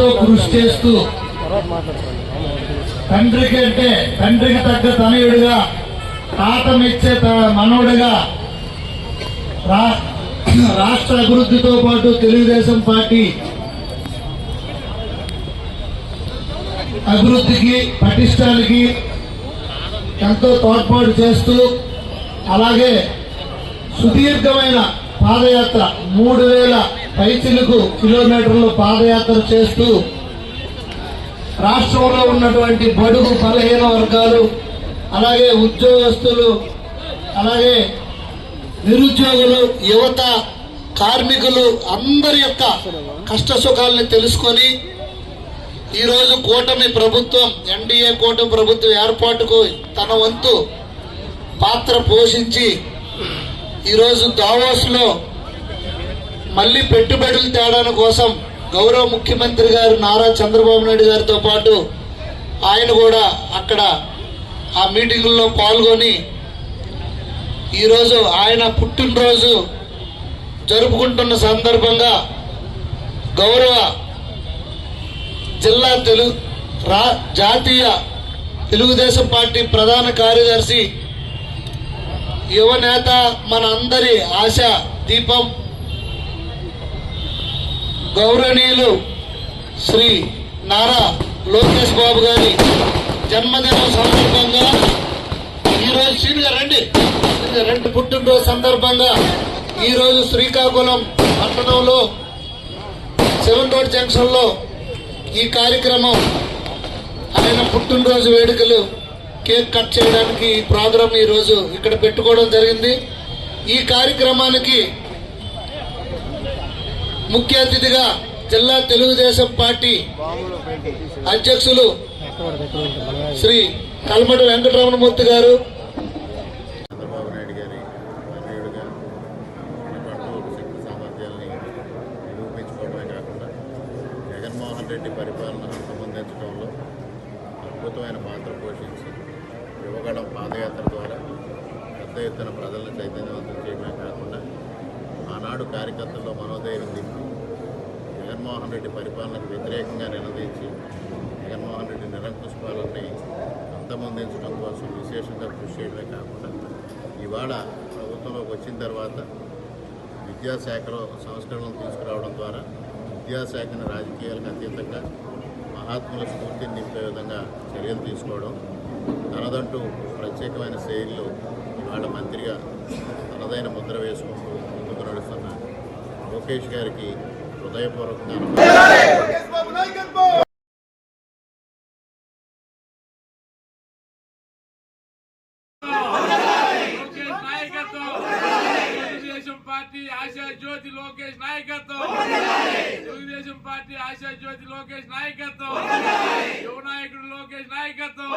ఎంతో కృషి చేస్తూ. తండ్రికి అంటే తండ్రికి తగ్గ తనయుడిగా తాత మెచ్చే త- మనవుడిగా రాష్ట్ర అభివృద్ధితో పాటు తెలుగుదేశం పార్టీ అభివృద్ధికి పటిష్టానికి ఎంతో తోడ్పాటు చేస్తూ అలాగే సుదీర్ఘమైన పాదయాత్ర మూడు వేల పైచిలుకు కిలోమీటర్లు పాదయాత్ర చేస్తూ రాష్ట్రంలో ఉన్నటువంటి బడుగు బలహీన వర్గాలు అలాగే ఉద్యోగస్తులు అలాగే నిరుద్యోగులు యువత కార్మికులు అందరి యొక్క కష్ట సుఖాలని తెలుసుకొని ఈరోజు కూటమి ప్రభుత్వం ఎన్డీఏ కూటమి ప్రభుత్వం ఏర్పాటుకు తన వంతు పాత్ర పోషించి ఈరోజు దావోస్లో మళ్ళీ పెట్టుబడులు తేడాని కోసం గౌరవ ముఖ్యమంత్రి గారు నారా చంద్రబాబు నాయుడు గారితో పాటు ఆయన కూడా అక్కడ ఆ మీటింగుల్లో పాల్గొని ఈరోజు ఆయన పుట్టినరోజు జరుపుకుంటున్న సందర్భంగా గౌరవ జిల్లా తెలుగు రా జాతీయ తెలుగుదేశం పార్టీ ప్రధాన కార్యదర్శి యువ నేత మన అందరి ఆశ దీపం గౌరవనీయులు శ్రీ నారా లోకేష్ బాబు గారి జన్మదినం సందర్భంగా ఈరోజు సీనియర్ రండి. రెండు. పుట్టినరోజు సందర్భంగా ఈరోజు శ్రీకాకుళం పట్టణంలో సెవెన్ రోడ్ జంక్షన్లో ఈ కార్యక్రమం ఆయన పుట్టినరోజు వేడుకలు కేక్ కట్ చేయడానికి ఈ ప్రోగ్రాం ఈరోజు ఇక్కడ పెట్టుకోవడం జరిగింది. ఈ కార్యక్రమానికి ముఖ్య అతిథిగా జిల్లా తెలుగుదేశం పార్టీ అధ్యక్షులు శ్రీ కల్మటి వెంకటరమణమూర్తి గారు. చంద్రబాబు నాయుడు గారి సామర్థ్యాల్ని కాకుండా జగన్మోహన్ రెడ్డి పరిపాలన అంతమొందించడంలో అద్భుతమైన పాత్ర పోషించి యువగడం పాదయాత్ర ద్వారా పెద్ద ఎత్తున ప్రజలను చైతన్యవంతం చేయడమే ఆనాడు కార్యకర్తల్లో మనోధైర్యం దింపి జగన్మోహన్ రెడ్డి పరిపాలనకు వ్యతిరేకంగా నిలదీసి జగన్మోహన్ రెడ్డి నిరంకుశ పాలనని అంతమొందించడం కోసం విశేషంగా కృషి చేయడమే కాకుండా ఇవాళ ప్రభుత్వంలోకి వచ్చిన తర్వాత విద్యాశాఖలో సంస్కరణలు తీసుకురావడం ద్వారా విద్యాశాఖను రాజకీయాలకు అతీతంగా మహాత్ముల స్ఫూర్తిని నింపే విధంగా చర్యలు తీసుకోవడం తనదంటూ ప్రత్యేకమైన శైలిలో ఇవాళ మంత్రిగా తనదైన ముద్ర వేసుకుంటూ ముందుకు నడుస్తారు లోకేష్ గారికి హృదయపూర్వకంగా పార్టీ ఆశా జ్యోతి లోకేష్ నాయకత్వం. తెలుగుదేశం పార్టీ ఆశా జ్యోతి లోకేష్ నాయకత్వం. యువ నాయకుడు లోకేష్ నాయకత్వం.